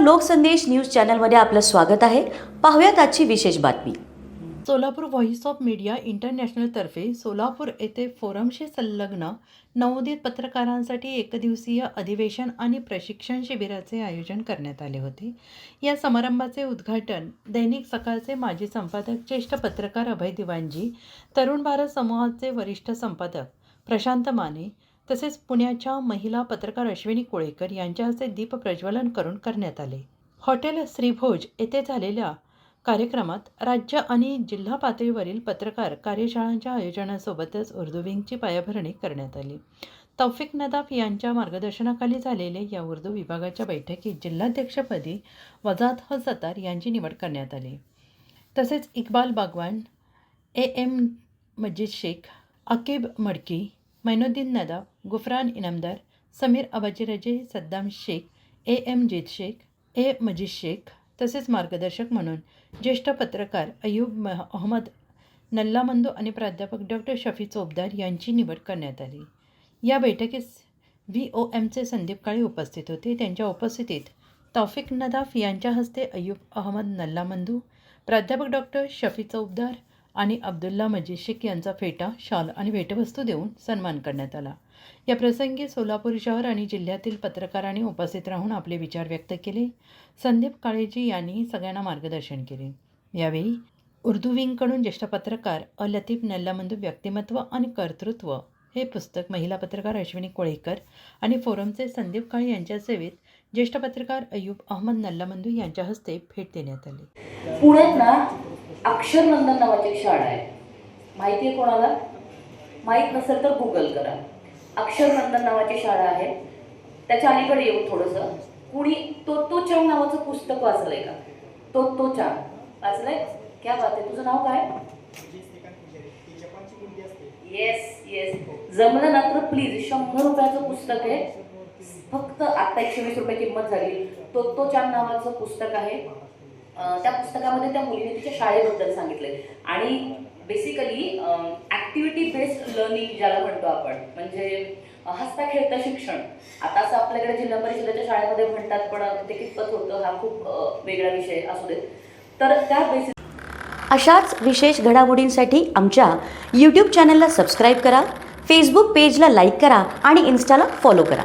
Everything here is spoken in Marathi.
लोकसंदेश न्यूज चॅनलमध्ये आपलं स्वागत आहे. पाहूयात आजची विशेष बातमी. सोलापूर व्हॉइस ऑफ मीडिया इंटरनॅशनलतर्फे सोलापूर येथे फोरमशी संलग्न नवोदित पत्रकारांसाठी एकदिवसीय अधिवेशन आणि प्रशिक्षण शिबिराचे आयोजन करण्यात आले होते. या समारंभाचे उद्घाटन दैनिक सकाळचे माजी संपादक ज्येष्ठ पत्रकार अभय दिवाणजी तरुण भारत समूहाचे वरिष्ठ संपादक प्रशांत माने तसेच पुण्याच्या महिला पत्रकार अश्विनी कोळेकर यांच्या हस्ते दीप प्रज्वलन करून करण्यात आले. हॉटेल श्रीभोज येथे झालेल्या कार्यक्रमात राज्य आणि जिल्हा पातळीवरील पत्रकार कार्यशाळांच्या आयोजनासोबतच उर्दू विंगची पायाभरणी करण्यात आली. तौफिक नदाफ यांच्या मार्गदर्शनाखाली झालेल्या या उर्दू विभागाच्या बैठकीत जिल्हाध्यक्षपदी वजात ह सतार यांची निवड करण्यात आली. तसेच Iqbal Bagwan A M Majid Shaikh Akib Madki Mainuddin Nada Gufran Inamdar Samir Abajiraje Saddam Shaikh A M Jeet Shaikh A Majid Shaikh तसेच मार्गदर्शक म्हणून ज्येष्ठ पत्रकार अयूब अहमद नल्लामंदू आणि प्राध्यापक डॉक्टर शफी चोपदार यांची निवड करण्यात आली. या बैठकीस व्ही ओ एमचे संदीप काळे उपस्थित होते. त्यांच्या उपस्थितीत तौफिक नदाफ यांच्या हस्ते अयूब अहमद नल्लामंदू प्राध्यापक डॉक्टर शफी चौबदार आणि अब्दुल्ला मजीद शेख यांचा फेटा शॉल आणि भेटवस्तू देऊन सन्मान करण्यात आला. या प्रसंगी सोलापूर शहर आणि जिल्ह्यातील पत्रकारांनी उपस्थित राहून आपले विचार व्यक्त केले. संदीप काळेजी यांनी सगळ्यांना मार्गदर्शन केले. यावेळी उर्दू विंगकडून ज्येष्ठ पत्रकार अ लतीफ नल्लामंदू व्यक्तिमत्व आणि कर्तृत्व हे पुस्तक महिला पत्रकार अश्विनी कोळेकर आणि फोरमचे संदीप काळे यांच्या सेवेत ज्येष्ठ पत्रकार अयूब अहमद नल्लामंदू यांच्या हस्ते भेट देण्यात आली. पुण्यात ना अक्षरनंदन नावाची एक शाळा आहे. माहिती आहे कोणाला? माहीत नसेल तर गुगल करा. अक्षरनंदन नावाची शाळा आहे. त्याच्या अलीकडे येऊ थोडंसं. कुणी तो तो चांग नावाचं पुस्तक वाचलं आहे का? तो तो चांग. वाचलंय? क्या बात आहे. तुझं नाव काय? येस येस जमलं ना तर प्लीज शंभर रुपयाचं पुस्तक आहे. फक्त आत्ता एकशे वीस रुपये किंमत झाली. तो तो चांग नावाचं पुस्तक आहे. त्या पुस्तकामध्ये त्या मुलीने तिच्या शाळेबद्दल सांगितलंय. आणि बेसिकली ॲक्टिव्हिटी बेस्ड लर्निंग ज्याला म्हणतो आपण म्हणजे हसता खेळता शिक्षण. आता असं आपल्याकडे जिल्हा परिषदेच्या शाळेमध्ये म्हणतात पण ते कितपत होतं हा खूप वेगळा विषय असू देत. तर त्या बेसिस अशाच विशेष घडामोडींसाठी आमच्या यूट्यूब चॅनलला सबस्क्राईब करा फेसबुक पेजला लाईक करा आणि इन्स्टाला फॉलो करा.